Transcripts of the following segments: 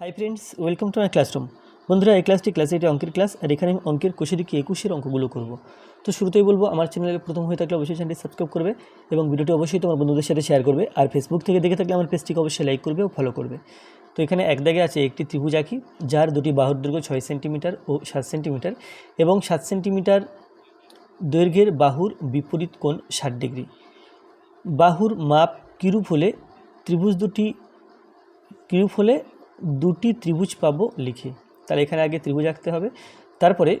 Hi friends welcome to my classroom বন্ধুরা, এই ক্লাসটি ক্লাস এইটে অঙ্কের ক্লাস আর এখানে আমি অঙ্কের কোষে দিকে একুশের অঙ্কগুলো করব। তো শুরুতেই বলব, আমার চ্যানেলে প্রথম হয়ে থাকলে অবশ্যই চ্যানেলটি সাবস্ক্রাইব করবে এবং ভিডিওটি অবশ্যই তোমার বন্ধুদের সাথে শেয়ার করবে। আর ফেসবুক থেকে দেখে থাকলে আমার পেজটিকে অবশ্যই লাইক করবে ও ফলো করবে। তো এখানে এক দাগে আছে একটি ত্রিভুজ আঁকি, যার দুটি বাহুর দৈর্ঘ্য ছয় সেন্টিমিটার ও সাত সেন্টিমিটার এবং সাত সেন্টিমিটার দৈর্ঘ্যের বাহুর বিপরীত কোণ ষাট ডিগ্রি বাহুর মাপ কিরূপ হলে, ত্রিভুজ দুটি কিরূপ হলে দুটি ত্রিভুজ পাবো লিখে। তাহলে এখানে আগে ত্রিভুজ আঁকতে হবে। তারপরে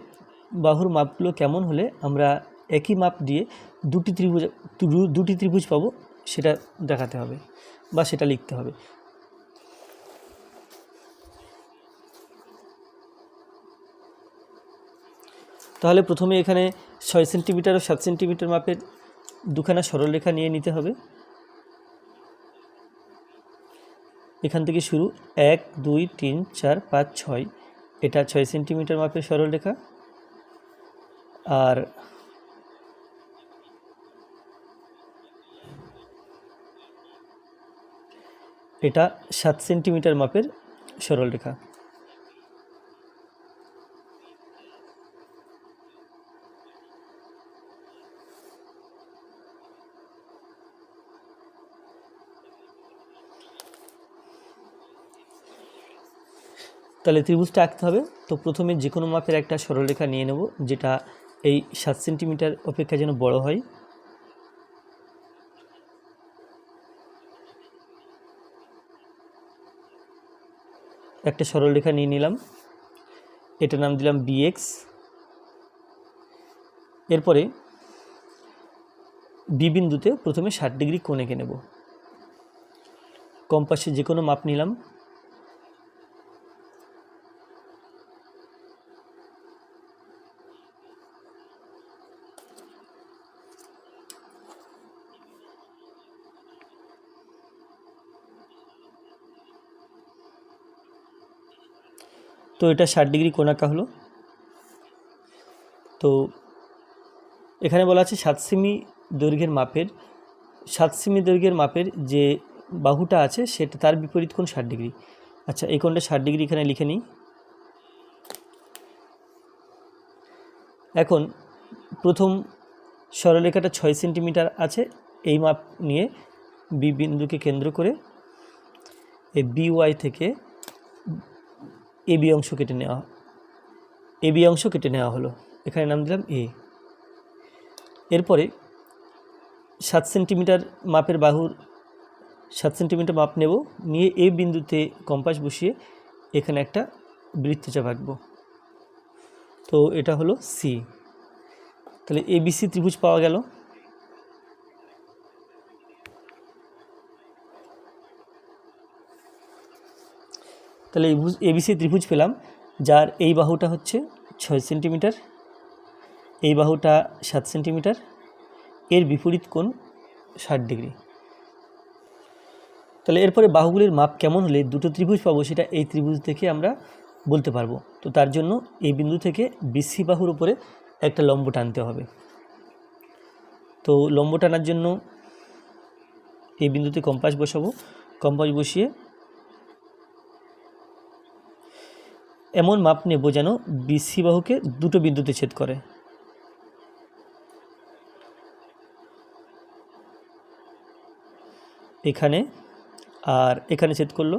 বাহুর মাপগুলো কেমন হলে আমরা একই মাপ দিয়ে দুটি ত্রিভুজ দুটি ত্রিভুজ পাবো, সেটা দেখাতে হবে বা সেটা লিখতে হবে। তাহলে প্রথমে এখানে ছয় সেন্টিমিটার ও সাত সেন্টিমিটার মাপের দুখানা সরলরেখা নিয়ে নিতে হবে। এখান থেকে শুরু এক, দুই, তিন, চার, পাঁচ, ছয়। এটা ছয় সেন্টিমিটার মাপের সরলরেখা আর এটা সাত সেন্টিমিটার মাপের সরলরেখা তাহলে ত্রিভুজটা আঁকতে হবে। তো প্রথমে যে কোনো মাপের একটা সরলরেখা নিয়ে নেব, যেটা এই সাত সেন্টিমিটার অপেক্ষা যেন বড় হয়। একটা সরলরেখা নিয়ে নিলাম। এটার নাম দিলাম বিএক্স এরপরে বি বিন্দুতে প্রথমে ষাট ডিগ্রি কোণ নেব। কম্পাসে যে কোনো মাপ নিলাম। তো এটা ষাট ডিগ্রি কোণ আঁকা হলো। তো এখানে বলা আছে সাত সেমি দৈর্ঘ্যের মাপের সাত সেমি দৈর্ঘ্যের মাপের যে বাহুটা আছে সেটা তার বিপরীত কোণ ষাট ডিগ্রি। আচ্ছা এই কোণটা ষাট ডিগ্রি এখানে লিখে নিই। এখন প্রথম সরলরেখাটা ছয় সেন্টিমিটার আছে, এই মাপ নিয়ে বি বিন্দুকে কেন্দ্র করে এই বি ওয়াই থেকে এ বি অংশ কেটে নেওয়া এ বি অংশ কেটে নেওয়া হলো। এখানে নাম দিলাম এ। এরপরে সাত সেন্টিমিটার মাপের বাহুর সাত সেন্টিমিটার মাপ নেব, নিয়ে এ বিন্দুতে কম্পাস বসিয়ে এখানে একটা বৃত্তচাপ আঁকবো। তো এটা হলো সি। তাহলে এবিসি ত্রিভুজ পাওয়া গেল। তাহলে এবিসি ত্রিভুজ পেলাম, যার এই বাহুটা হচ্ছে ছয় সেন্টিমিটার, এই বাহুটা সাত সেন্টিমিটার, এর বিপরীত কোণ ষাট ডিগ্রি। তাহলে এরপরে বাহুগুলির মাপ কেমন হলে দুটো ত্রিভুজ পাবো সেটা এই ত্রিভুজ থেকে আমরা বলতে পারব। তো তার জন্য এই বিন্দু থেকে বিসি বাহুর উপরে একটা লম্ব টানতে হবে। তো লম্ব টানার জন্য এই বিন্দুতে কম্পাস বসাবো, কম্পাস বসিয়ে এমন মাপ নেব যেন বিসি বাহুকে দুটো বিন্দুতে ছেদ করে। এখানে আর এখানে ছেদ করল।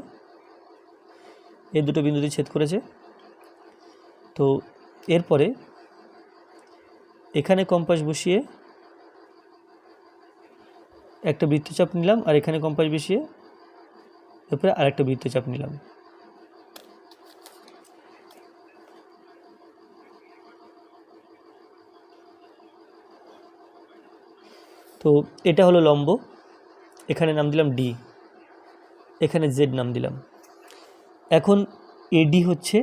এই দুটো বিন্দুতে ছেদ করেছে। তো এরপরে এখানে কম্পাস বসিয়ে একটা বৃত্তচাপ নিলাম আর এখানে কম্পাস বসিয়ে এরপরে আরেকটা বৃত্তচাপ নিলাম। তো এটা হলো লম্ব। এখানে নাম দিলাম ডি এখানে জেড নাম দিলাম। এখন এডি হচ্ছে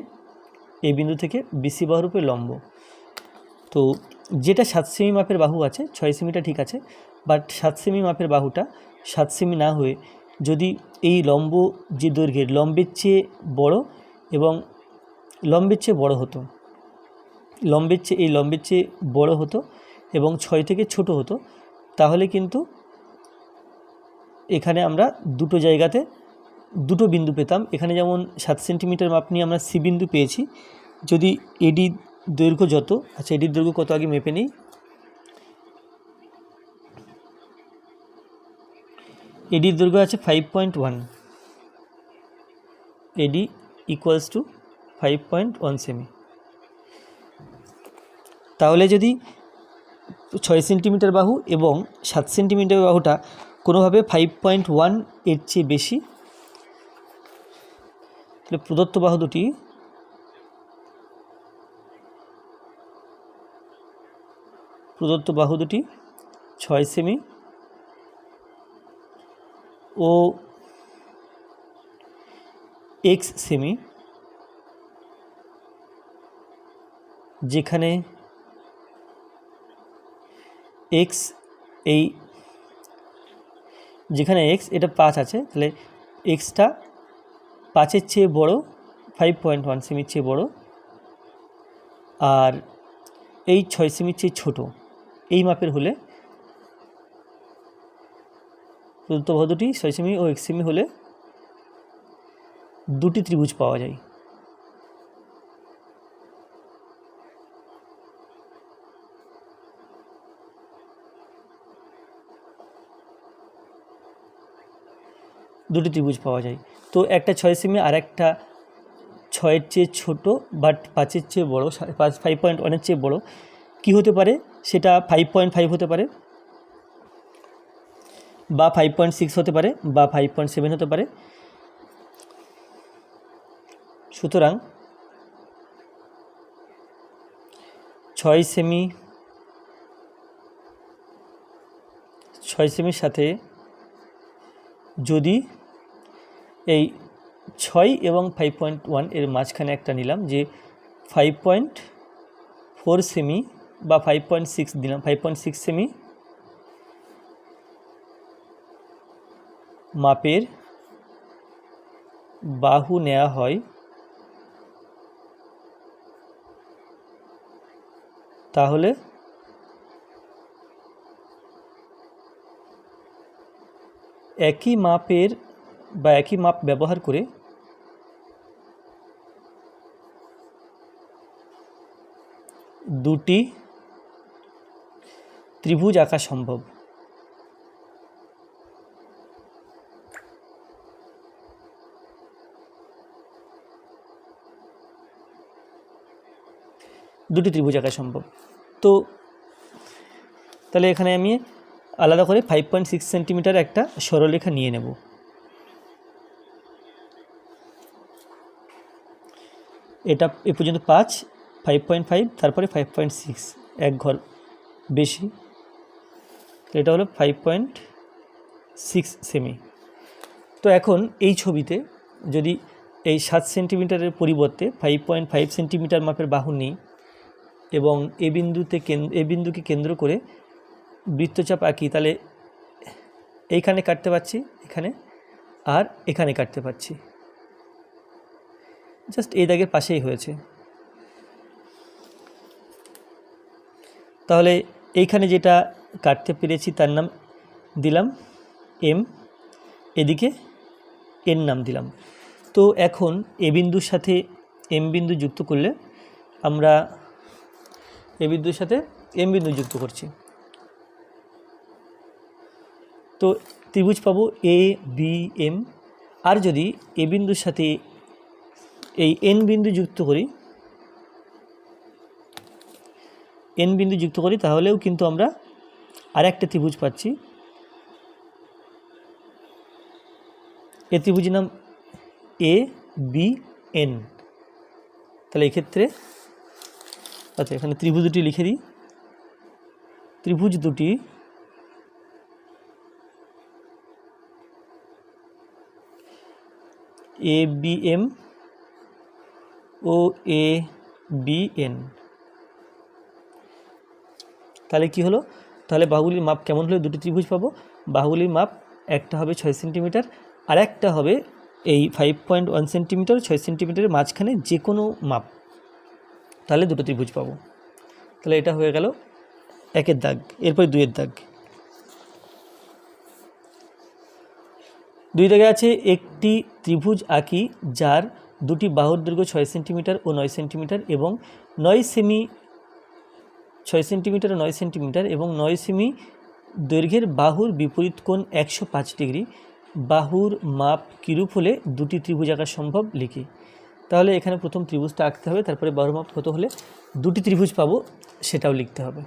এ বিন্দু থেকে বিসি বাহুর উপরে লম্ব। তো যেটা সাত সেমি মাপের বাহু আছে, ছয় সেমিটা ঠিক আছে, বাট সাত সেমি মাপের বাহুটা সাত সেমি না হয়ে যদি এই লম্ব যে দৈর্ঘ্যের, লম্বের চেয়ে বড় এবং লম্বের চেয়ে বড় হতো, লম্বের চেয়ে, এই লম্বের চেয়ে বড় হতো এবং ছয় থেকে ছোট হতো তাহলে কিন্তু এখানে আমরা দুটো জায়গাতে দুটো বিন্দু পেতাম। এখানে যেমন সাত সেন্টিমিটার মাপ নিয়ে আমরা সি বিন্দু পেয়েছি। যদি এডি দৈর্ঘ্য যত আচ্ছা এডির দৈর্ঘ্য কত আগে মেপে নিই? এডির দৈর্ঘ্য আছে five point one. AD equals two five point one cm. তাহলে যদি ছয় সেন্টিমিটার বাহু এবং সাত সেন্টিমিটার বাহুটা কোনোভাবে ফাইভ পয়েন্ট ওয়ানের চেয়ে বেশি। তাহলে প্রদত্ত বাহু দুটি প্রদত্ত বাহু দুটি ছয় সেমি ও এক্স সেমি যেখানে এক্স এই যেখানে এক্স এটা পাঁচ আছে, তাহলে এক্সটা পাঁচের চেয়ে বড় ফাইভ পয়েন্ট ওয়ান সেমির চেয়ে বড়, আর এই ছয় সেমির চেয়ে ছোটো, এই মাপের হলে প্রদত্ত ছয় সেমি ও এক সেমি হলে দুটি ত্রিভুজ পাওয়া যায়। দুটি ত্রিভুজ পাওয়া যায়। তো একটা ছয় সেমি আর একটা ছয়ের চেয়ে ছোটো বাট পাঁচের চেয়ে বড়ো পাঁচ ফাইভ পয়েন্ট ওয়ানের চেয়ে বড়ো। কী হতে পারে? সেটা ফাইভ পয়েন্ট ফাইভ হতে পারে বা ফাইভ পয়েন্ট সিক্স হতে পারে বা ফাইভ পয়েন্ট সেভেন হতে পারে। সুতরাং ছয় সেমি, ছয় সেমির সাথে যদি এই ছয় এবং ফাইভ পয়েন্ট ওয়ানের মাঝখানে একটা নিলাম যে ফাইভ পয়েন্ট ফোর সেমি বা ফাইভ পয়েন্ট সিক্স দিলাম ফাইভ পয়েন্ট সিক্স সেমি মাপের বাহু নেওয়া হয় তাহলে একই মাপের বা একই মাপ ব্যবহার করে দুটি ত্রিভুজ আঁকা সম্ভব। দুটি ত্রিভুজ আঁকা সম্ভব। তো তাহলে এখানে আমি আলাদা করে ফাইভ পয়েন্ট সিক্স সেন্টিমিটার একটা সরলরেখা নিয়ে নেব। এটা এ পর্যন্ত পাঁচ ফাইভ পয়েন্ট ফাইভ তারপরে ফাইভ পয়েন্ট সিক্স এক ঘর বেশি। এটা হলো ফাইভ পয়েন্ট সিক্স সেমি তো এখন এই ছবিতে যদি এই সাত সেন্টিমিটারের পরিবর্তে ফাইভ পয়েন্ট ফাইভ সেন্টিমিটার মাপের বাহু নিই এবং এ বিন্দুতে এ বিন্দুকে কেন্দ্র করে বৃত্তচাপ আঁকি তাহলে এইখানে কাটতে পারছি, এখানে, আর এখানে কাটতে পারছি। জাস্ট এই দাগের পাশেই হয়েছে। তাহলে এইখানে যেটা কাটতে পেরেছি তার নাম দিলাম এম, এদিকে এর নাম দিলাম। তো এখন এ বিন্দুর সাথে এম বিন্দু যুক্ত করলে আমরা এ বিন্দুর সাথে এম বিন্দু যুক্ত করছি। তো ত্রিভুজ পাবো এ বি এম আর যদি এ বিন্দুর সাথে এই এন বিন্দু যুক্ত করি এন বিন্দু যুক্ত করি, তাহলেও কিন্তু আমরা আর একটা ত্রিভুজ পাচ্ছি। এ ত্রিভুজের নাম এ বি এন তাহলে এক্ষেত্রে আচ্ছা এখানে ত্রিভুজ দুটি লিখে দিই। ত্রিভুজ দুটি এ বি এম ও এ বি এন তাহলে কি হলো? তাহলে বাহুগুলির মাপ কেমন হলে? দুটি ত্রিভুজ পাবো। বাহুগুলির মাপ একটা হবে ছয় সেন্টিমিটার, আর একটা হবে এই ফাইভ পয়েন্ট ওয়ান সেন্টিমিটার ছয় সেন্টিমিটারের মাঝখানে যে কোনো মাপ। তাহলে দুটো ত্রিভুজ পাবো। তাহলে এটা হয়ে গেল একের দাগ, এরপরে দুইয়ের দাগ। দুই দাগে আছে একটি ত্রিভুজ আঁকি যার দুটি বাহুর দৈর্ঘ্য ছয় সেন্টিমিটার ও নয় সেন্টিমিটার এবং নয় সেমি, ছয় সেন্টিমিটার ও নয় সেন্টিমিটার এবং নয় সেমি দৈর্ঘ্যের বাহুর বিপরীত কোণ একশো পাঁচ ডিগ্রি। বাহুর মাপ কিরূপ হলে দুটি ত্রিভুজ আঁকা সম্ভব লিখি? তাহলে এখানে প্রথম ত্রিভুজটা আঁকতে হবে, তারপরে বাহুর মাপ কত হলে দুটি ত্রিভুজ পাবো সেটাও লিখতে হবে।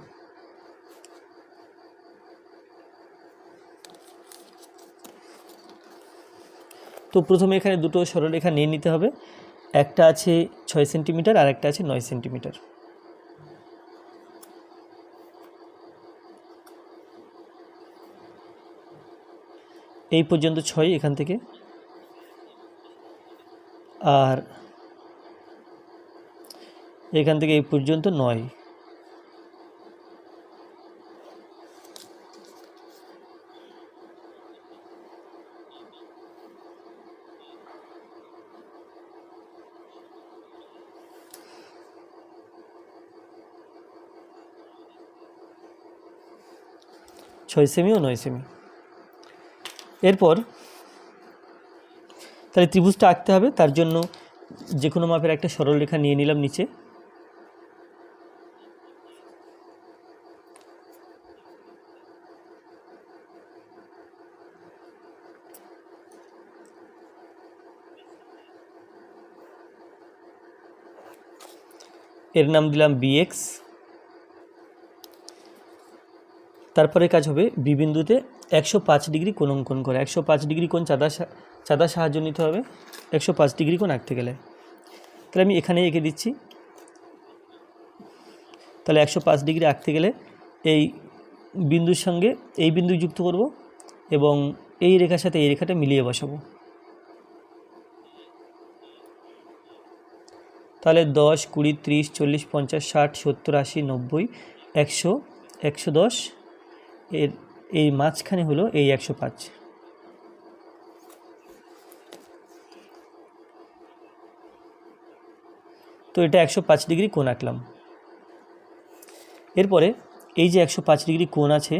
তো প্রথমে এখানে দুটো সরলরেখা নিয়ে নিতে হবে। একটা আছে ছয় সেন্টিমিটার, আর একটা আছে নয় সেন্টিমিটার। এই পর্যন্ত ছয় এখান থেকে। আর এখান থেকে এই পর্যন্ত নয়। ছয় সেমি ও নয় সেমি। এরপর তাহলে ত্রিভুজটা আঁকতে হবে, তার জন্য যে কোনো মাপের একটা সরল রেখা নিয়ে নিলাম নিচে। এর নাম দিলাম বিএক্স তারপরে কাজ হবে বি বিন্দুতে একশো পাঁচ ডিগ্রি কোণ অঙ্কন করে। একশো পাঁচ ডিগ্রি কোণ চাঁদা চাঁদা সাহায্য নিতে হবে, একশো পাঁচ ডিগ্রি কোণ আঁকতে গেলে। তাহলে আমি এখানেই এঁকে দিচ্ছি। তাহলে একশো পাঁচ ডিগ্রি আঁকতে গেলে এই বিন্দুর সঙ্গে এই বিন্দু যুক্ত করব এবং এই রেখার সাথে এই রেখাটা মিলিয়ে বসাবো। তাহলে দশ, কুড়ি, ত্রিশ, চল্লিশ, পঞ্চাশ, ষাট, সত্তর, আশি, নব্বই, একশো একশো দশ এর, এই মাঝখানে হলো এই একশো পাঁচ। তো এটা একশো পাঁচ ডিগ্রি কোণ আঁকলাম। এরপরে এই যে একশো পাঁচ ডিগ্রি কোণ আছে,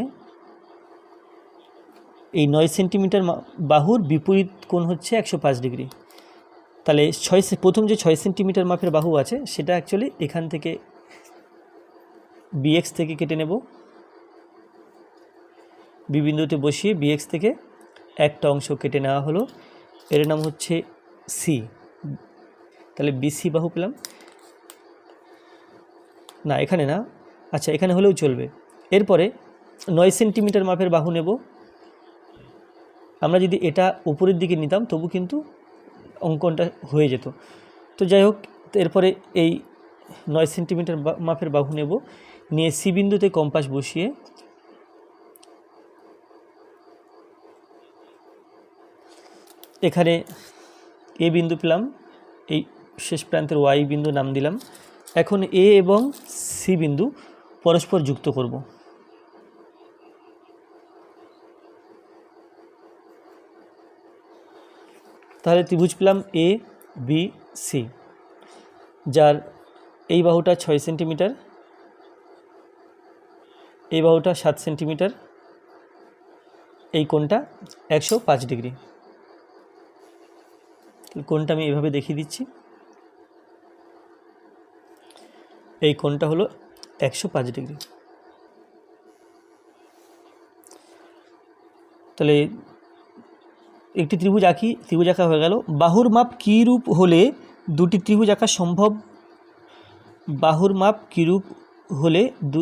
এই নয় সেন্টিমিটার বাহুর বিপরীত কোণ হচ্ছে একশো পাঁচ ডিগ্রি। তাহলে ছয় প্রথম যে ছয় সেন্টিমিটার মাপের বাহু আছে, সেটা অ্যাকচুয়ালি এখান থেকে বিএক্স থেকে কেটে নেব। বিবিন্দুতে বসিয়ে বিএক্স থেকে একটা অংশ কেটে নেওয়া হলো। এর নাম হচ্ছে সি তাহলে বিসি বাহু পেলাম। না, এখানে না। আচ্ছা এখানে হলেও চলবে। এরপরে নয় সেন্টিমিটার মাপের বাহু নেব। আমরা যদি এটা উপরের দিকে নিতাম, তবু কিন্তু অঙ্কনটা হয়ে যেত। তো যাই হোক, এরপরে এই নয় সেন্টিমিটার মাপের বাহু নেব। নিয়ে সি বিন্দুতে কম্পাস বসিয়ে এখানে এ বিন্দু পেলাম, এই শেষ প্রান্তের ওয়াই বিন্দু নাম দিলাম। এখন এ এবং সি বিন্দু পরস্পর যুক্ত করব। তাহলে ত্রিভুজ পেলাম এ, বি, সি, যার এই বাহুটা ছয় সেন্টিমিটার, এই বাহুটা সাত সেন্টিমিটার, এই কোণটা একশো পাঁচ ডিগ্রি। কোণটা আমি এভাবে দেখিয়ে দিচ্ছি। এই কোণটা হলো একশো পাঁচ ডিগ্রি। তাহলে একটি ত্রিভুজ আঁকি, ত্রিভুজ আঁকা হয়ে গেল। বাহুর মাপ কী রূপ হলে দুটি ত্রিভুজ আঁকা সম্ভব? বাহুর মাপ কীরূপ হলে দু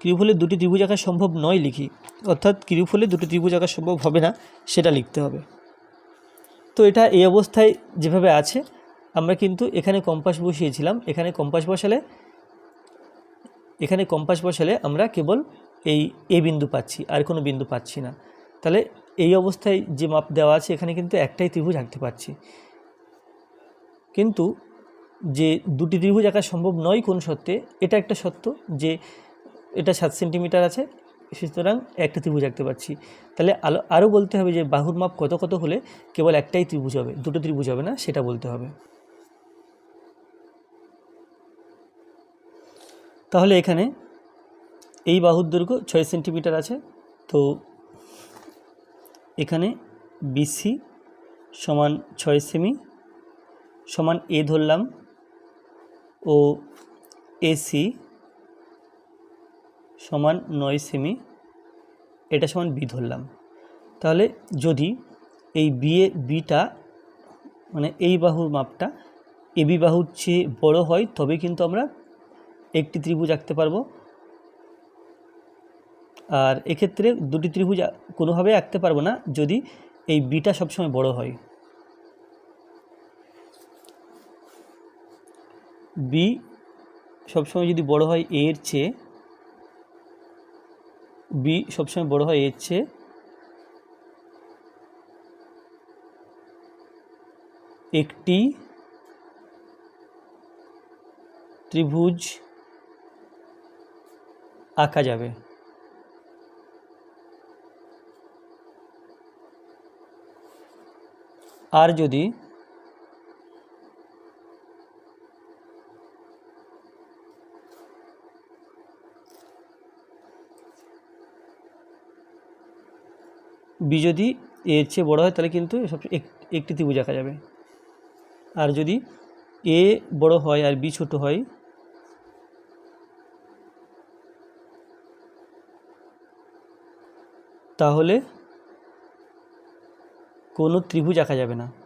কীরূপ হলে দুটি ত্রিভুজ আঁকা সম্ভব নয় লিখি। অর্থাৎ কীরূপ হলে দুটি ত্রিভুজ আঁকা সম্ভব হবে না, সেটা লিখতে হবে। তো এটা এই অবস্থায় যেভাবে আছে, আমরা কিন্তু এখানে কম্পাস বসিয়েছিলাম। এখানে কম্পাস বসালে, এখানে কম্পাস বসালে আমরা কেবল এই এ বিন্দু পাচ্ছি, আর কোনো বিন্দু পাচ্ছি না। তাহলে এই অবস্থায় যে মাপ দেওয়া আছে, এখানে কিন্তু একটাই ত্রিভুজ আঁকতে পারছি। কিন্তু যে দুটি ত্রিভুজ আঁকা সম্ভব নয় কোন সত্ত্বে, এটা একটা সত্য যে এটা সাত সেন্টিমিটার আছে সুতরাং একটা ত্রিভুজ আঁকতে পারছি। তাহলে আলো, আরও বলতে হবে যে বাহুর মাপ কত কত হলে কেবল একটাই ত্রিভুজ হবে, দুটো ত্রিভুজ হবে না, সেটা বলতে হবে। তাহলে এখানে এই বাহুর দৈর্ঘ্য ছয় সেন্টিমিটার আছে, তো এখানে বিসি সমান ছয় সেমি সমান এ ধরলাম ও এসি সমান নয় সেমি, এটা সমান বি ধরলাম। তাহলে যদি এই বিয়ে বিটা মানে এই বাহুর মাপটা এবি বাহুর চেয়ে বড় হয়, তবে কিন্তু আমরা একটি ত্রিভুজ আঁকতে পারব। আর এক্ষেত্রে দুটি ত্রিভুজ কোনোভাবে আঁকতে পারব না, যদি এই বিটা সবসময় বড় হয়। বি সবসময় যদি বড় হয় এ এর চেয়ে বি সবসময় বড় হয় এর চেয়ে একটি ত্রিভুজ আঁকা যাবে। আর যদি বি যদি এর চেয়ে বড় হয়, তাহলে কিন্তু সব এক- একটি ত্রিভুজ আঁকা যাবে। আর যদি এ বড় হয় আর বি ছোট হয়, তাহলে কোনো ত্রিভুজ আঁকা যাবে না।